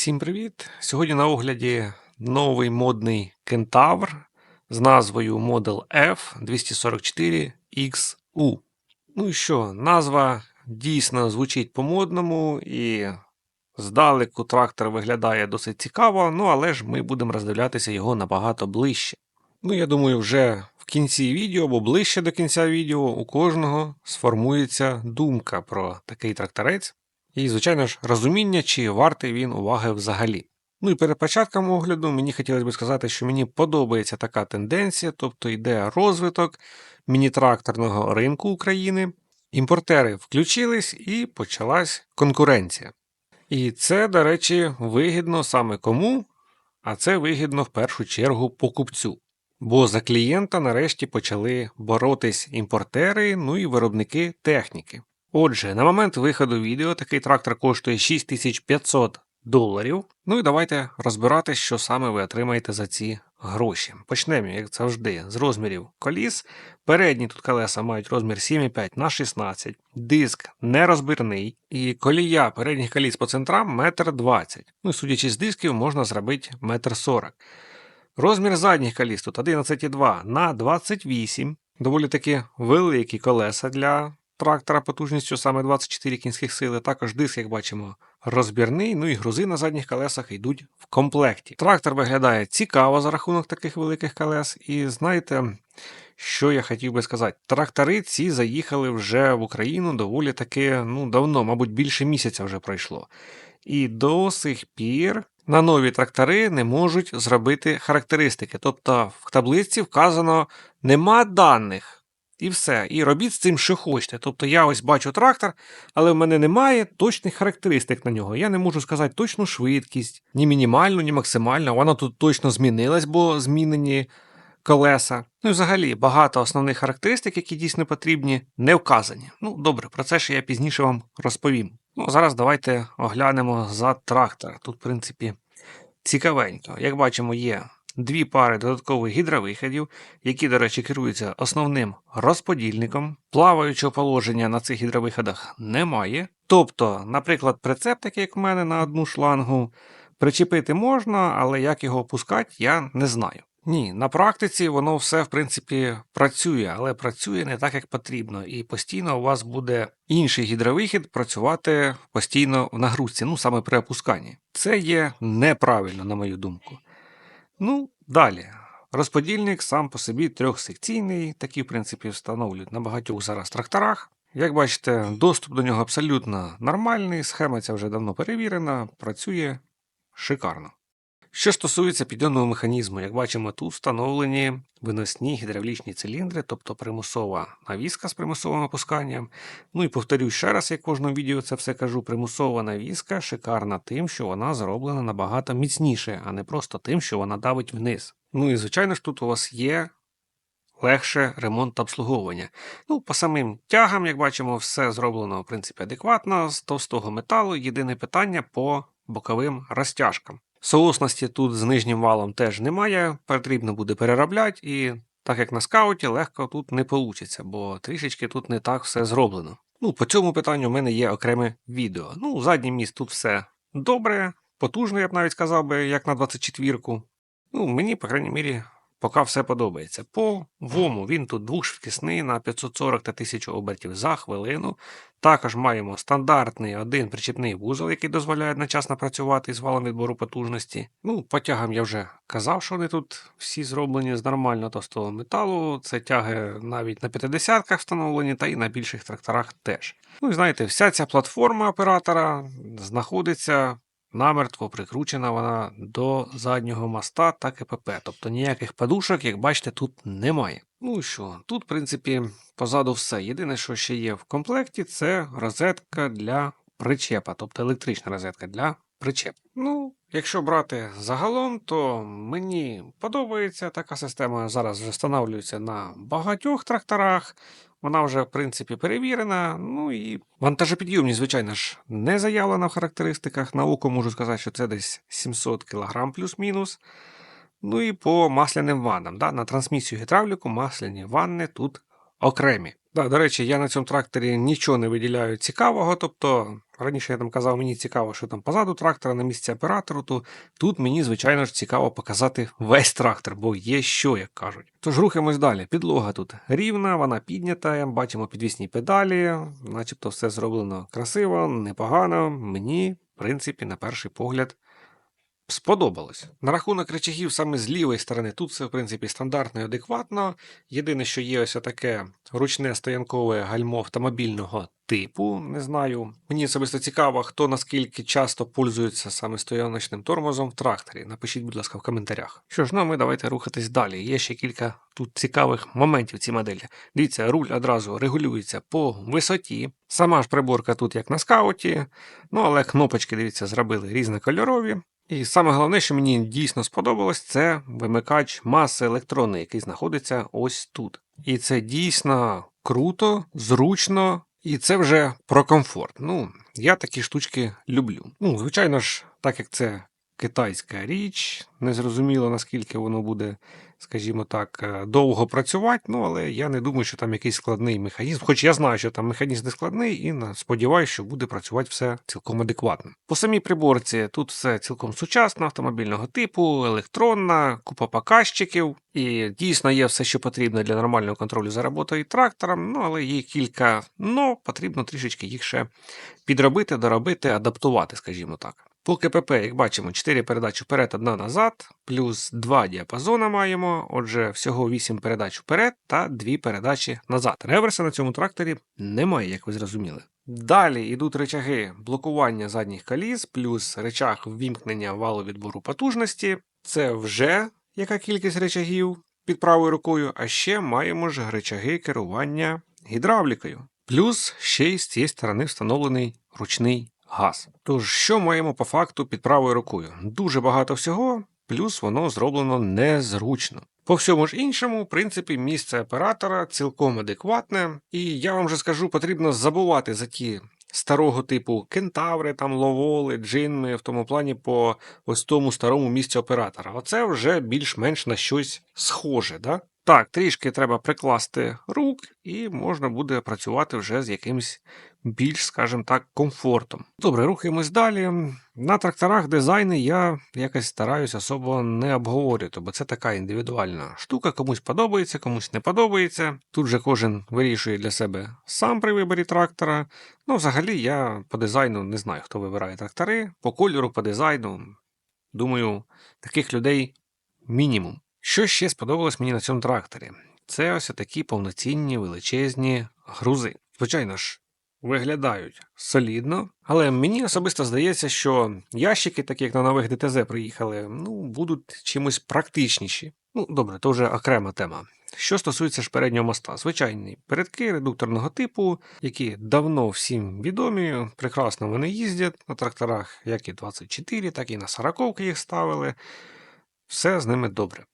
Всім привіт! Сьогодні на огляді новий модний кентавр з назвою Model F244XU. Ну і що, назва дійсно звучить по-модному і здалеку трактор виглядає досить цікаво, ну але ж ми будемо роздивлятися його набагато ближче. Ну, я думаю, вже в кінці відео або ближче до кінця відео у кожного сформується думка про такий тракторець. І, звичайно ж, розуміння, чи вартий він уваги взагалі. Ну і перед початком огляду мені хотілося б сказати, що мені подобається така тенденція, тобто йде розвиток міні-тракторного ринку України. Імпортери включились і почалась конкуренція. І це, до речі, вигідно саме кому, а це вигідно в першу чергу покупцю. Бо за клієнта нарешті почали боротись імпортери, ну і виробники техніки. Отже, на момент виходу відео такий трактор коштує 6500 доларів. Ну і давайте розбирати, що саме ви отримаєте за ці гроші. Почнемо, як завжди, з розмірів коліс. Передні тут колеса мають розмір 7,5 на 16, диск нерозбірний, і колія передніх коліс по центрам 1,20 м. Ну судячи з дисків, можна зробити 1,40 м. Розмір задніх коліс тут 11,2 на 28 Доволі таки великі колеса для трактора потужністю саме 24 кінських сили. Також диск, як бачимо, розбірний, ну і грузи на задніх колесах йдуть в комплекті. Трактор виглядає цікаво за рахунок таких великих колес. І знаєте, що я хотів би сказати? Трактори ці заїхали вже в Україну доволі таки ну, давно, мабуть, більше місяця вже пройшло. І до сих пір. На нові трактори не можуть зробити характеристики. Тобто в таблиці вказано нема даних. І все. І робіть з цим, що хочете. Тобто я ось бачу трактор, але в мене немає точних характеристик на нього. Я не можу сказати точну швидкість, ні мінімальну, ні максимальну. Вона тут точно змінилась, бо змінені колеса. Ну і взагалі багато основних характеристик, які дійсно потрібні, не вказані. Ну, добре, про це ще я пізніше вам розповім. Ну, зараз давайте оглянемо за трактор. Тут, в принципі, цікавенько. Як бачимо, є дві пари додаткових гідровиходів, які, до речі, керуються основним розподільником. Плаваючого положення на цих гідровиходах немає. Тобто, наприклад, прицеп, такий як в мене на одну шлангу, причепити можна, але як його опускати, я не знаю. Ні, на практиці воно все в принципі працює, але працює не так, як потрібно, і постійно у вас буде інший гідровихід працювати постійно в нагрузці, ну саме при опусканні. Це є неправильно, на мою думку. Ну, далі. Розподільник сам по собі трьохсекційний, такі в принципі, встановлюють на багатьох зараз тракторах. Як бачите, доступ до нього абсолютно нормальний, схема ця вже давно перевірена, працює шикарно. Що стосується підйомного механізму, як бачимо, тут встановлені виносні гідравлічні циліндри, тобто примусова навіска з примусовим опусканням. Ну і повторюю ще раз, як в кожному відео це все кажу, примусова навіска шикарна тим, що вона зроблена набагато міцніше, а не просто тим, що вона давить вниз. Ну і звичайно ж тут у вас є. Легше ремонт та обслуговування. Ну, по самим тягам, як бачимо, все зроблено в принципі адекватно, з товстого металу. Єдине питання по боковим розтяжкам. Соусності тут з нижнім валом теж немає, потрібно буде переробляти, і так як на скауті, легко тут не вийде, бо трішечки тут не так все зроблено. Ну, по цьому питанню в мене є окреме відео. Ну, задній міст тут все добре, потужно, я б навіть сказав би, як на 24-ку. Ну, мені, по крайній мірі, поки все подобається. По вому він тут двошвидкісний на 540 та 1000 обертів за хвилину. Також маємо стандартний один причепний вузол, який дозволяє одночасно працювати з валом відбору потужності. Ну, потягам я вже казав, що вони тут всі зроблені з нормально товстого металу. Це тяги навіть на 50-ках встановлені, та і на більших тракторах теж. Ну і знаєте, вся ця платформа оператора знаходиться намертво прикручена вона до заднього моста та КПП. Тобто ніяких подушок, як бачите, тут немає. Ну що? Тут, в принципі, позаду все. Єдине, що ще є в комплекті, це розетка для причепа, тобто електрична розетка для причеп. Ну, якщо брати загалом, то мені подобається така система. Зараз вже встановлюється на багатьох тракторах. Вона вже, в принципі, перевірена. Ну і вантажопідйомність, звичайно ж, не заявлена в характеристиках. На око можу сказати, що це десь 700 кг плюс-мінус. Ну і по масляним ваннам. Да? На трансмісію гідравліку масляні ванни тут окремі. Да, до речі, я на цьому тракторі нічого не виділяю цікавого. Тобто, раніше я там казав, мені цікаво, що там позаду трактора на місці оператору, то тут мені, звичайно ж, цікаво показати весь трактор, бо є що, як кажуть. Тож рухаємось далі. Підлога тут рівна, вона піднята, бачимо підвісні педалі, начебто все зроблено красиво, непогано. Мені, в принципі, на перший погляд. Сподобалось. На рахунок речагів саме з лівої сторони, тут все, в принципі, стандартно і адекватно. Єдине, що є ось таке ручне стоянкове гальмо автомобільного типу. Не знаю. Мені особисто цікаво, хто наскільки часто пользується саме стояночним тормозом в тракторі. Напишіть, будь ласка, в коментарях. Що ж, ну ми давайте рухатись далі. Є ще кілька тут цікавих моментів в цій моделі. Дивіться, руль одразу регулюється по висоті. Сама ж приборка тут як на скауті, ну але кнопочки, дивіться, зробили різнокольорові. І саме головне, що мені дійсно сподобалось, це вимикач маси електрони, який знаходиться ось тут. І це дійсно круто, зручно, і це вже про комфорт. Ну, я такі штучки люблю. Ну, звичайно ж, так як це китайська річ, незрозуміло наскільки воно буде, скажімо так, е, довго працювати, ну але я не думаю, що там якийсь складний механізм. Хоч я знаю, що там механізм не складний, і сподіваюся, що буде працювати все цілком адекватно. По самій приборці тут все цілком сучасно, автомобільного типу, електронна, купа показчиків. І дійсно є все, що потрібно для нормального контролю за роботою трактором, ну але є кілька, ну потрібно трішечки їх ще підробити, доробити, адаптувати, скажімо так. По КПП, як бачимо, 4 передачі вперед, одна назад, плюс 2 діапазона маємо. Отже, всього 8 передач вперед та 2 передачі назад. Реверса на цьому тракторі немає, як ви зрозуміли. Далі йдуть речаги блокування задніх коліс, плюс речаг ввімкнення валу відбору потужності. Це вже яка кількість речагів під правою рукою, а ще маємо ж речаги керування гідравлікою. Плюс ще й з цієї сторони встановлений ручний газ. Тож, що маємо по факту під правою рукою? Дуже багато всього, плюс воно зроблено незручно. По всьому ж іншому, в принципі, місце оператора цілком адекватне, і я вам вже скажу, потрібно забувати за ті старого типу кентаври, там ловоли, джинми, в тому плані по ось тому старому місцю оператора. Оце вже більш-менш на щось схоже, да? Так, трішки треба прикласти рук, і можна буде працювати вже з якимось більш, скажімо так, комфортом. Добре, рухаємось далі. На тракторах дизайни я якось стараюсь особо не обговорювати, бо це така індивідуальна штука. Комусь подобається, комусь не подобається. Тут же кожен вирішує для себе сам при виборі трактора. Ну, взагалі, я по дизайну не знаю, хто вибирає трактори. По кольору, по дизайну. Думаю, таких людей мінімум. Що ще сподобалось мені на цьому тракторі? Це ось такі повноцінні величезні грузи. Звичайно ж, виглядають солідно, але мені особисто здається, що ящики, такі як на нових ДТЗ приїхали, ну, будуть чимось практичніші. Ну, добре, то вже окрема тема. Що стосується ж переднього моста, звичайні передки редукторного типу, які давно всім відомі, прекрасно вони їздять на тракторах, як і 24, так і на 40 їх ставили. Все з ними добре.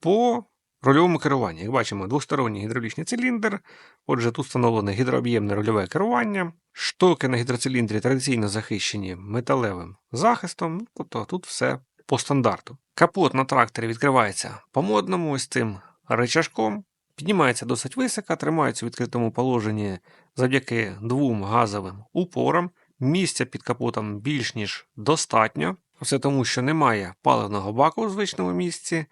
По рульовому керуванню, як бачимо, двосторонній гідравлічний циліндр. Отже, тут встановлене гідрооб'ємне рульове керування. Штоки на гідроциліндрі традиційно захищені металевим захистом, тобто тут все по стандарту. Капот на тракторі відкривається по модному ось цим рычажком. Піднімається досить високо, тримається в відкритому положенні завдяки двом газовим упорам. Місця під капотом більш ніж достатньо. Все тому, що немає паливного баку у звичному місці.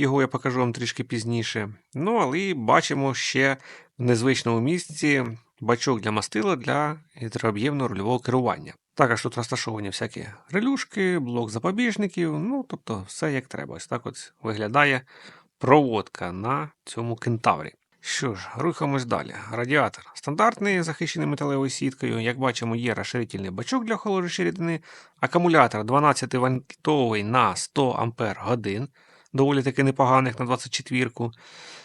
Його я покажу вам трішки пізніше. Ну, але бачимо ще в незвичному місці бачок для мастила для гідрооб'ємного рульового керування. Також тут розташовані всякі релюшки, блок запобіжників, ну тобто все як треба. Ось так от виглядає проводка на цьому кентаврі. Що ж, рухаємось далі. Радіатор стандартний, захищений металевою сіткою. Як бачимо, є розширительний бачок для охолоджуючої рідини, акумулятор 12 вольтовий на 100 ампер годин, доволі таки непоганих на 24-ку.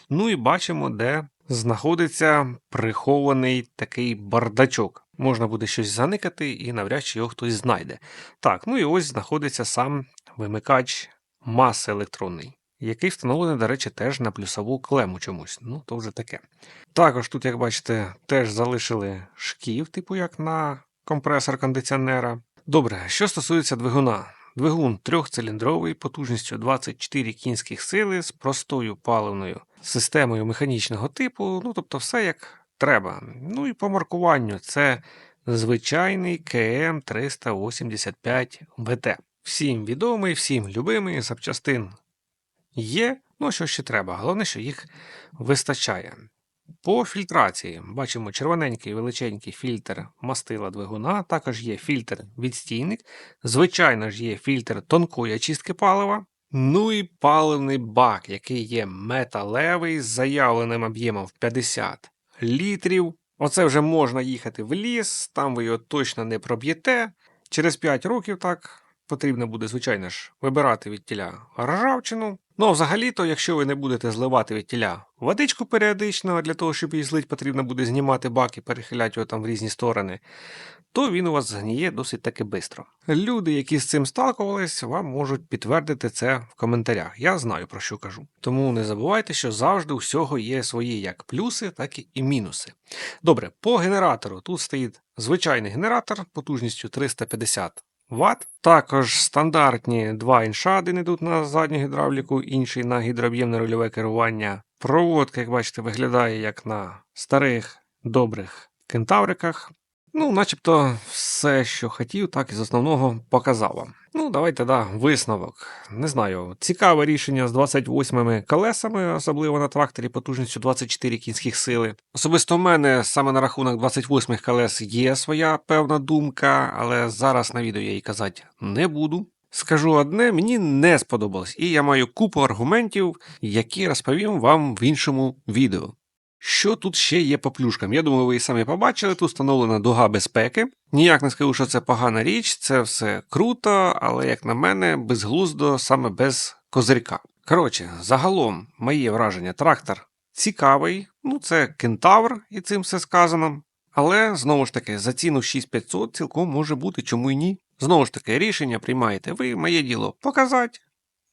Ну і бачимо, де знаходиться прихований такий бардачок. Можна буде щось заникати, і навряд чи його хтось знайде. Так, ну і ось знаходиться сам вимикач маси електронний який встановлений, до речі, теж на плюсову клему чомусь. Ну, то вже таке. Також тут, як бачите, теж залишили шків, типу як на компресор кондиціонера. Добре, що стосується двигуна. Двигун трьохциліндровий потужністю 24 кінських сили з простою паливною системою механічного типу, ну тобто все як треба. Ну і по маркуванню це звичайний КМ 385 ВТ. Всім відомий, всім любимий запчастин є. Ну, що ще треба? Головне, що їх вистачає. По фільтрації бачимо червоненький величенький фільтр мастила двигуна, також є фільтр відстійник, звичайно ж є фільтр тонкої очистки палива. Ну і паливний бак, який є металевий з заявленим об'ємом в 50 літрів. Оце вже можна їхати в ліс, там ви його точно не проб'єте. Через 5 років так потрібно буде, звичайно ж, вибирати від тіля ржавчину. Ну, взагалі-то, якщо ви не будете зливати від тіля водичку періодично, для того, щоб її злить, потрібно буде знімати бак і перехиляти його там в різні сторони, то він у вас згніє досить таки швидко. Люди, які з цим сталкувались, вам можуть підтвердити це в коментарях. Я знаю про що кажу. Тому не забувайте, що завжди у всього є свої як плюси, так і мінуси. Добре, по генератору тут стоїть звичайний генератор потужністю 350 Вт. Також стандартні два інша, один йдуть на задню гідравліку, інший на гідрооб'ємне рульове керування. Проводка, як бачите, виглядає як на старих добрих кентавриках. Ну, начебто, все, що хотів, так і з основного показав вам. Ну, давайте да, висновок. Не знаю, цікаве рішення з 28 колесами, особливо на тракторі потужністю 24 кінських сили. Особисто в мене саме на рахунок 28 колес є своя певна думка, але зараз на відео я її казати не буду. Скажу одне, мені не сподобалось, і я маю купу аргументів, які розповім вам в іншому відео. Що тут ще є по плюшкам? Я думаю, ви і самі побачили, тут встановлена дуга безпеки. Ніяк не скажу, що це погана річ, це все круто, але, як на мене, безглуздо саме без козирька. Коротше, загалом, моє враження, трактор цікавий, ну це кентавр, і цим все сказано. Але знову ж таки, за ціну 6500 цілком може бути, чому й ні. Знову ж таки, рішення приймаєте ви, моє діло показати,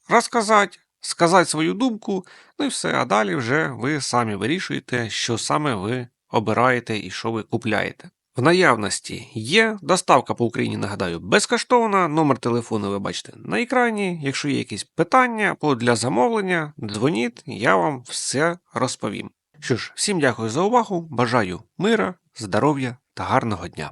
розказати, сказати свою думку, ну і все. А далі вже ви самі вирішуєте, що саме ви обираєте і що ви купляєте. В наявності є доставка по Україні, нагадаю, безкоштовна. Номер телефону ви бачите на екрані. Якщо є якісь питання або для замовлення, дзвоніть, я вам все розповім. Що ж, всім дякую за увагу, бажаю мира, здоров'я та гарного дня.